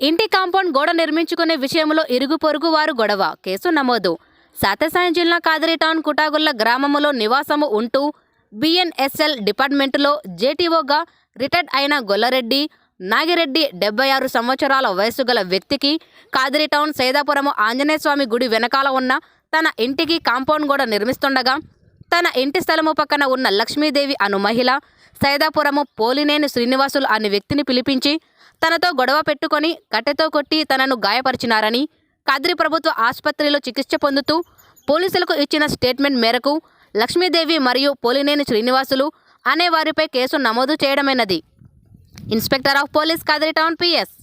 ఇంటి కాంపౌండ్ గోడ నిర్మించుకునే విషయంలో ఇరుగు పొరుగు వారు గొడవ. కేసు నమోదు. సత్యసాయి జిల్లా కాదిరి టౌన్ కుటాగుల్ల గ్రామములో నివాసము ఉంటూ బిఎన్ఎస్ఎల్ డిపార్ట్మెంటులో జేటీఓగా రిటైర్డ్ అయిన గొల్లరెడ్డి నాగిరెడ్డి డెబ్బై ఆరు సంవత్సరాల వయసు గల వ్యక్తికి కాదిరి టౌన్ సైదాపురము ఆంజనేయస్వామి గుడి వెనకాల ఉన్న తన ఇంటికి కాంపౌండ్ గోడ నిర్మిస్తుండగా తన ఇంటి స్థలము పక్కన ఉన్న లక్ష్మీదేవి అను మహిళ సైదాపురము పోలినేని శ్రీనివాసులు అనే వ్యక్తిని పిలిపించి తనతో గొడవ పెట్టుకొని కట్టెతో కొట్టి తనను గాయపరిచినారని కాద్రి ప్రభుత్వ ఆసుపత్రిలో చికిత్స పొందుతూ పోలీసులకు ఇచ్చిన స్టేట్మెంట్ మేరకు లక్ష్మీదేవి మరియు పోలినేని శ్రీనివాసులు అనే వారిపై కేసు నమోదు చేయడమైనది. Inspector of police Kadiri town PS